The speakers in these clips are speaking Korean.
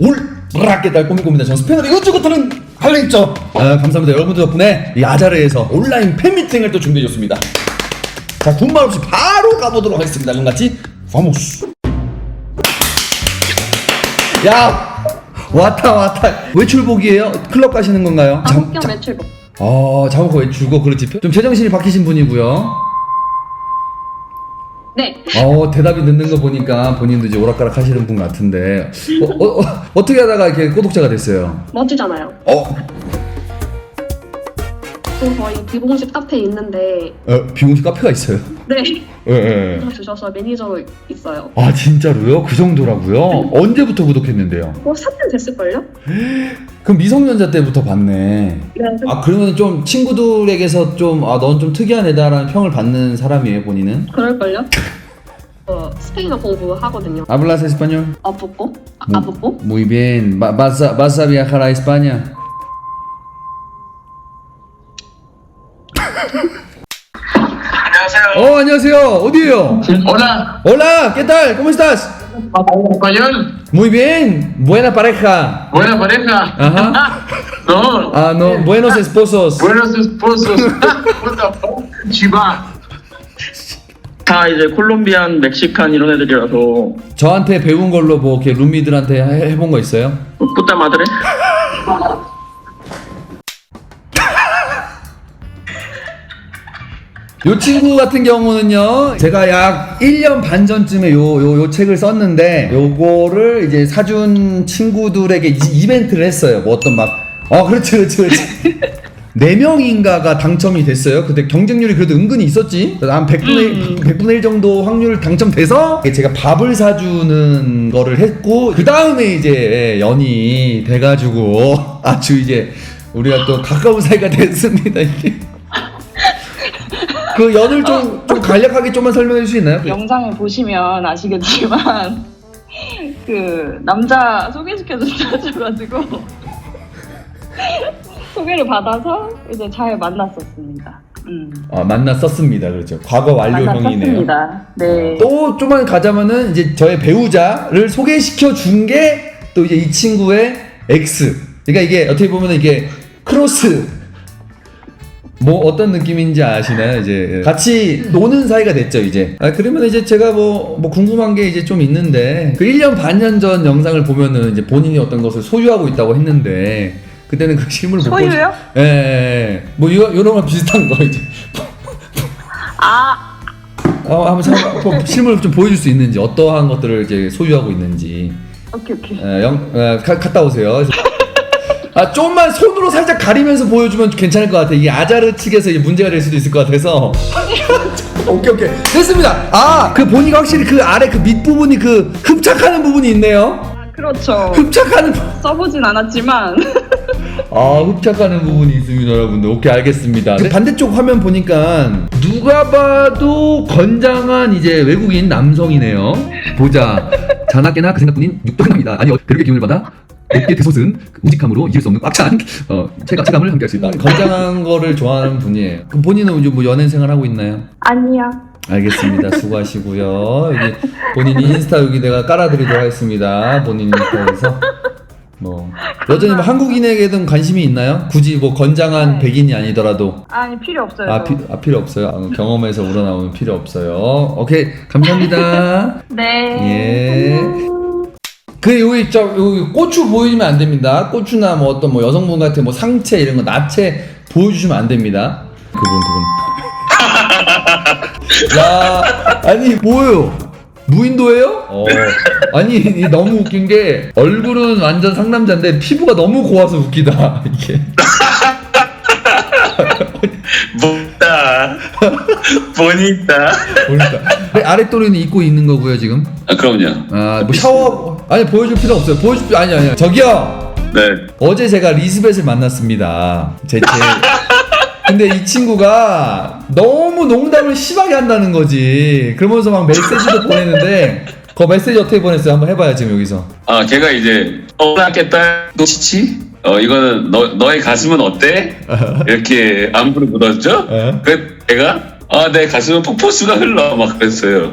올라 깨달 꼬미꼬미다. 전 스페인어로 이것저것 하는 할랭죠? 아, 감사합니다. 여러분들 덕분에 이 아자르에서 온라인 팬미팅을 또 준비해 줬습니다. 자 분말 없이 바로 가보도록 하겠습니다. 그럼 같이 파모스 야 왔다 왔다. 외출복이에요? 클럽 가시는 건가요? 잠- 한국경 잠- 매출복. 아 잠옷 외출복? 그렇지. 좀 제정신이 바뀌신 분이고요 네. 어 대답이 늦는 거 보니까 본인도 이제 오락가락 하시는 분 같은데 어, 어, 어, 떻게 하다가 이렇게 꼬독자가 됐어요? 멋지잖아요. 어? 또 저희 비공식 카페에 있는데 어 비공식 카페가 있어요? 네. 예, 예. 주셔서 매니저로 있어요. 아 진짜로요? 그 정도라고요? 언제부터 구독했는데요? 뭐 4년 됐을걸요? 그럼 미성년자 때부터 봤네 네. 아 그러면 좀 친구들에게서 좀 아 넌 좀 특이한 애다라는 평을 받는 사람이에요 본인은? 그럴걸요? 어, 스페인어 공부하거든요. ¿Hablas español? 아, 뽀뽀? 아, 뭐- 아, 뽀뽀? Muy bien. Va- ¿Vas a, vas a viajar a España? 어, 안녕하세요. 어디에요? Hola, Hola, ¿qué tal? ¿Cómo estás? ¿hablas español? Muy bien. Buena pareja. Buena pareja. Ajá. no, Ah, no, buenos esposos. buenos esposos. What the fuck? Chiva. 다 이제 콜롬비안, 멕시칸 이런 애들이라서 저한테 배운 걸로 뭐 이렇게 룸미들한테 해- 해본 거 있어요? 뿌따 마드레? 요 친구 같은 경우는요, 제가 약 1년 반 전쯤에 요, 요, 요 책을 썼는데, 요거를 이제 사준 친구들에게 이- 이벤트를 했어요. 뭐 어떤 막, 어, 그렇지, 그렇지, 그렇지. 4명인가가 당첨이 됐어요. 근데 경쟁률이 그래도 은근히 있었지. 한 100분의, 100분의 1 정도 확률 당첨돼서 제가 밥을 사주는 거를 했고, 그 다음에 이제 연이 돼가지고 아주 이제 우리가 또 가까운 사이가 됐습니다, 이게. 그 연을 좀, 좀 간략하게 좀만 설명해 줄 수 있나요? 영상을 보시면 아시겠지만 그 남자 소개시켜준다 하셔가지고 소개를 받아서 이제 잘 만났었습니다. 음. 아, 만났었습니다. 그렇죠. 과거 완료형이네요. 만났었습니다. 네. 또 좀만 가자면은 이제 저의 배우자를 소개시켜 준 게 또 이제 이 친구의 X. 그러니까 이게 어떻게 보면 이게 크로스 뭐 어떤 느낌인지 아시나요? 이제 같이 노는 사이가 됐죠, 이제. 아, 그러면 이제 제가 뭐, 뭐 궁금한 게 이제 좀 있는데 그 1년 반년 전 영상을 보면은 이제 본인이 어떤 것을 소유하고 있다고 했는데 그때는 그 실물을 못 소유요? 보시- 예, 예, 예. 뭐 이거 이런 거 비슷한 거 이제. 아 어, 한번 잠깐 뭐 실물 좀 보여줄 수 있는지 어떠한 것들을 이제 소유하고 있는지 오케이 오케이. 에, 영, 에, 가, 갔다 오세요. 아 좀만 손으로 살짝 가리면서 보여주면 괜찮을 것 같아. 이 아자르 측에서 이게 문제가 될 수도 있을 것 같아서. 오케이 오케이 됐습니다. 아 그 보니까 확실히 그 아래 그 밑 부분이 그 흡착하는 부분이 있네요. 아, 그렇죠. 흡착하는 부- 써보진 않았지만 아 흡착하는 부분이 있습니다 여러분들 오케이 알겠습니다 그 반대쪽 화면 보니까 누가 봐도 건장한 이제 외국인 남성이네요 보자 자나깨나 그 생각뿐인 육덕남이다 아니 어, 배력의 기운을 받아 높게 대솟은 그 우직함으로 이길 수 없는 꽉찬 어, 체감, 체감을 함께 할 수 있다 건장한 거를 좋아하는 분이에요 그럼 본인은 이제 뭐 연애 생활 하고 있나요? 아니야. 알겠습니다. 수고하시고요. 여기 본인 인스타 여기 내가 깔아드리도록 하겠습니다. 본인 인스타에서 뭐 여전히 뭐 한국인에게든 관심이 있나요? 굳이 뭐 건장한 네. 백인이 아니더라도 아니 필요 없어요. 아, 피, 아 필요 없어요. 아, 경험에서 우러나오는 필요 없어요. 오케이 감사합니다. 네. 예. 그 여기 저 여기 고추 보여주면 안 됩니다. 고추나 뭐 어떤 뭐 여성분 같은 뭐 상체 이런 거 나체 보여주시면 안 됩니다. 그분 그분. 야 아니 뭐예요? 무인도예요? 어. 아니 이 너무 웃긴 게 얼굴은 완전 상남자인데 피부가 너무 고와서 웃기다 이게. 멋다. 보니까. 보니까 아랫도리는 입고 있는 거고요 지금. 아, 그럼요. 아뭐 샤워 아니 보여줄 필요 없어요. 보여줄 필요 아니 아니 저기요. 네. 어제 제가 리스벳을 만났습니다. 제, 제. 근데 이 친구가 너무 농담을 심하게 한다는 거지. 그러면서 막 메시지도 보냈는데, 그 메시지 어떻게 보냈어요? 한번 해봐요, 지금 여기서. 아, 걔가 이제. 또 치치? 어, 이거는 너, 너의 가슴은 어때? 이렇게 안부를 묻었죠? 예. 그 걔가 아, 내 가슴은 폭포수가 흘러. 막 그랬어요.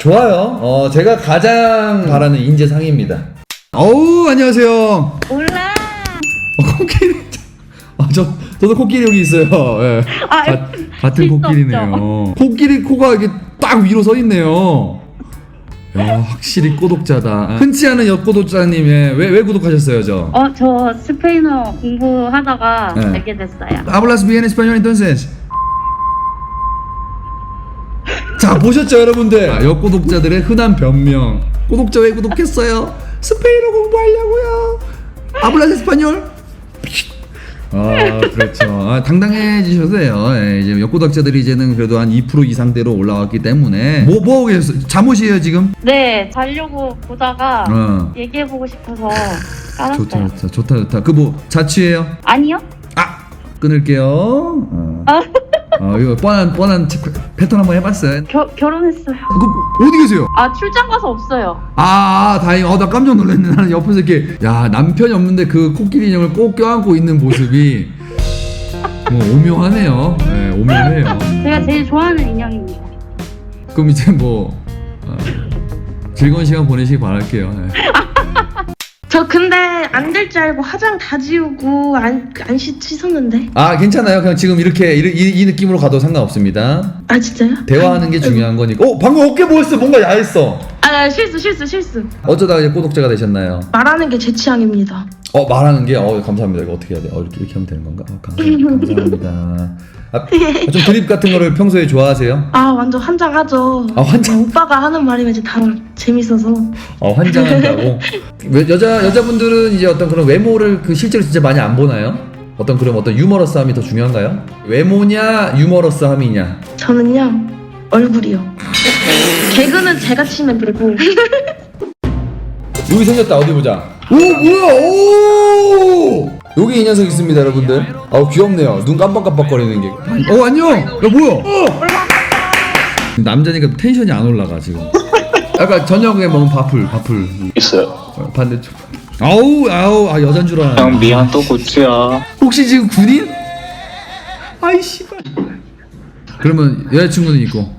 좋아요. 어, 제가 가장 바라는 인재상입니다. 어우, 안녕하세요. 몰라. 어, 코끼리. 아, 저, 저도 코끼리 여기 있어요. 예. 아, 가- 같은 코끼리네요. 코끼리 코가 이렇게 딱 위로 서 있네요. 야, 확실히 꼬독자다. 흔치 않은 옆꼬독자님의 왜, 왜 구독하셨어요, 저? 어, 저 스페인어 공부하다가 네. 알게 됐어요. Hablas bien español entonces? 자 보셨죠 여러분들 아, 여구독자들의 흔한 변명 구독자 왜 구독했어요? 스페인어 공부하려고요 español? 아 그렇죠 아, 당당해지셔도 돼요 예, 이제 여구독자들이 이제는 그래도 한 2% 이상대로 올라왔기 때문에 뭐, 뭐 하고 계셨어요? 잠옷이에요 지금? 네, 자려고 보다가 어 얘기해보고 싶어서 좋다 깔았어요. 좋다 좋다 좋다 그 뭐 자취해요? 아니요? 아 끊을게요 어. 아. 어 이거 뻔한 뻔한 패턴 한번 해봤어요 겨, 결혼했어요. 그 어디 계세요? 아, 출장 가서 없어요. 아, 아 다행. 어 나 깜짝 놀랐네. 나는 옆에서 이렇게 야 남편이 없는데 그 코끼리 인형을 꼭 껴안고 있는 모습이 뭐 오묘하네요. 네, 오묘해요. 제가 제일 좋아하는 인형입니다. 그럼 이제 뭐 어, 즐거운 시간 보내시기 바랄게요. 네. 저 근데 안 될 줄 알고 화장 다 지우고 안, 안 씻, 씻었는데 아 괜찮아요. 그냥 지금 이렇게 이, 이, 이 느낌으로 가도 상관없습니다. 아 진짜요? 대화하는 게 중요한 거니까. 어 방금 어깨 보였어. 뭔가 야했어. 아 나 실수 실수 실수 어쩌다가 이제 꼬독자가 되셨나요? 말하는 게 제 취향입니다 어 말하는 게 어 감사합니다. 이거 어떻게 해야 돼? 어 이렇게 이렇게 하면 되는 건가? 어, 감사합니다. 감사합니다. 아, 좀 드립 같은 거를 평소에 좋아하세요? 아 완전 환장하죠 아 환장. 오빠가 하는 말이면 이제 다 재밌어서 어 환장한다고. 왜 여자 여자분들은 이제 어떤 그런 외모를 그 실제로 진짜 많이 안 보나요? 어떤 그런 어떤 유머러스함이 더 중요한가요? 외모냐 유머러스함이냐? 저는요 얼굴이요 개그는 제가 치면 되고 여기 생겼다 어디 보자. 오 뭐야 오 여기 이 녀석 있습니다 여러분들. 아 귀엽네요. 눈 깜빡깜빡거리는 게. 어 안녕. 야 뭐야? 어! 남자니까 텐션이 안 올라가 지금. 약간 저녁에 먹은 밥풀 밥풀. 있어요. 어, 반대쪽. 아우 아우 아 여잔 줄 알아. 형 미안 또 고추야. 혹시 지금 군인? 아이 씨발. 그러면 여자친구는 있고